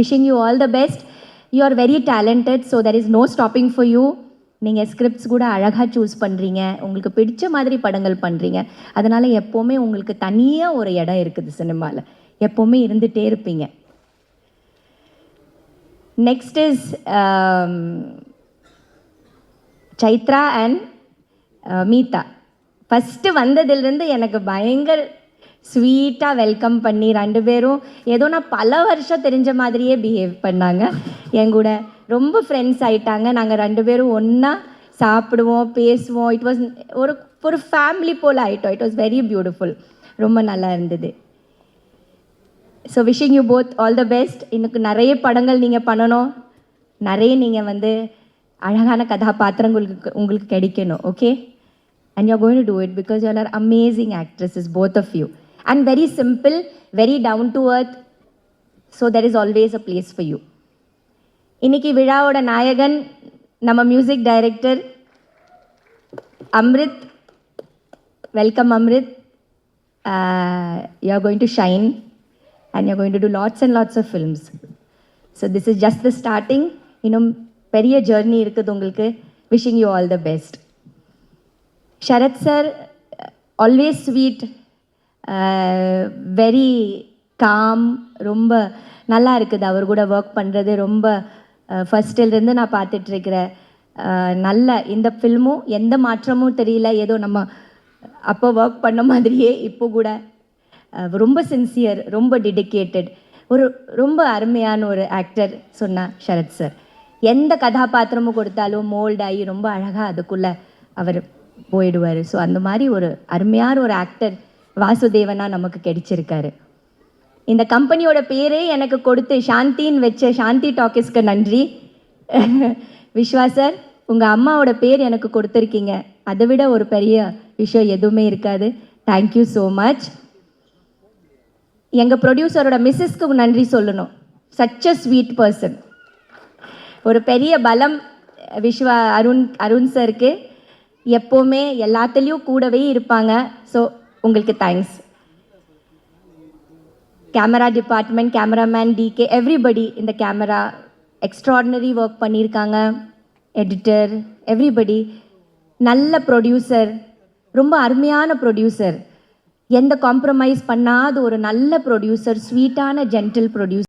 Wishing you all the best you are very talented so there is no stopping for you நீங்கள் scripts கூட அழகாக choose பண்ணுறீங்க உங்களுக்கு பிடிச்ச மாதிரி படங்கள் பண்ணுறீங்க அதனால் எப்போவுமே உங்களுக்கு தனியாக ஒரு இடம் இருக்குது சினிமாவில் எப்போவுமே இருந்துகிட்டே இருப்பீங்க. Next is um, Chaitra and uh, Meetha. First வந்ததுலேருந்து எனக்கு பயங்கர ஸ்வீட்டாக வெல்கம் பண்ணி ரெண்டு பேரும் ஏதோ நான் பல வருஷம் தெரிஞ்ச மாதிரியே பிஹேவ் பண்ணாங்க. என் கூட ரொம்ப ஃப்ரெண்ட்ஸ் ஆயிட்டாங்க. நாங்கள் ரெண்டு பேரும் ஒன்றா சாப்பிடுவோம் பேசுவோம். இட் வாஸ் ஒரு ஒரு ஃபேமிலி போல் ஆயிட்டோம். இட் வாஸ் வெரி பியூட்டிஃபுல் ரொம்ப நல்லா இருந்தது. So wishing you both all the best இன்னுக்கு நிறைய படங்கள் நீங்கள் பண்ணணும். நிறைய நீங்கள் வந்து அழகான கதாபாத்திரங்களுக்கு உங்களுக்கு கிடைக்கணும். Okay and you going to do it because you are amazing actresses both of you and very simple very down to earth so there is always a place for you இன்னைக்கு விழாவோட நாயகன் நம்ம music director Amrit welcome Amrit you are going to shine and you're going to do lots and lots of films. So this is just the starting. இன்னும் பெரிய journey இருக்குது உங்களுக்கு. Wishing you all the best Sharath sir always sweet very calm ரொம்ப நல்லா இருக்குது. அவர் கூட work பண்ணுறது ரொம்ப ஃபஸ்ட்டிலேருந்து நான் பார்த்துட்ருக்கிற நல்ல இந்த ஃபில்மும் எந்த மாற்றமும் தெரியல. ஏதோ நம்ம அப்போ ஒர்க் பண்ண மாதிரியே இப்போ கூட ரொம்ப சின்சியர் ரொம்ப டெடிக்கேட்டட் ஒரு ரொம்ப அருமையான ஒரு ஆக்டர் சொன்னார் ஷரத் சார் எந்த கதாபாத்திரமும் கொடுத்தாலும் மோல்ட் ஆகி ரொம்ப அழகாக அதுக்குள்ளே அவர் போயிடுவார். ஸோ அந்த மாதிரி ஒரு அருமையான ஒரு ஆக்டர் வாசுதேவனா நமக்கு கிடைச்சிருக்காரு. இந்த கம்பெனியோட பேரே எனக்கு கொடுத்து சாந்தின்னு வச்ச சாந்தி டாக்கிஸ்க்கு நன்றி. விஸ்வா சார் உங்கள் அம்மாவோட பேர் எனக்கு கொடுத்துருக்கீங்க. அதை விட ஒரு பெரிய விஷயம் எதுவுமே இருக்காது. தேங்க்யூ ஸோ மச் எங்கள் ப்ரொடியூசரோட மிஸ்ஸஸ்க்கு நன்றி சொல்லணும். சச் அ ஸ்வீட் பர்சன் ஒரு பெரிய பலம் விஸ்வா அருண் அருண் சருக்கு எப்போவுமே எல்லாத்துலேயும் கூடவே இருப்பாங்க. ஸோ உங்களுக்கு thanks camera department cameraman DK everybody இந்த கேமரா எக்ஸ்ட்ராடினரி ஒர்க் பண்ணியிருக்காங்க எடிட்டர் எவ்ரிபடி நல்ல ப்ரொடியூசர் ரொம்ப அருமையான ப்ரொடியூசர் எந்த காம்ப்ரமைஸ் பண்ணாத ஒரு நல்ல ப்ரொடியூசர் ஸ்வீட்டான ஜென்டில் ப்ரொடியூசர்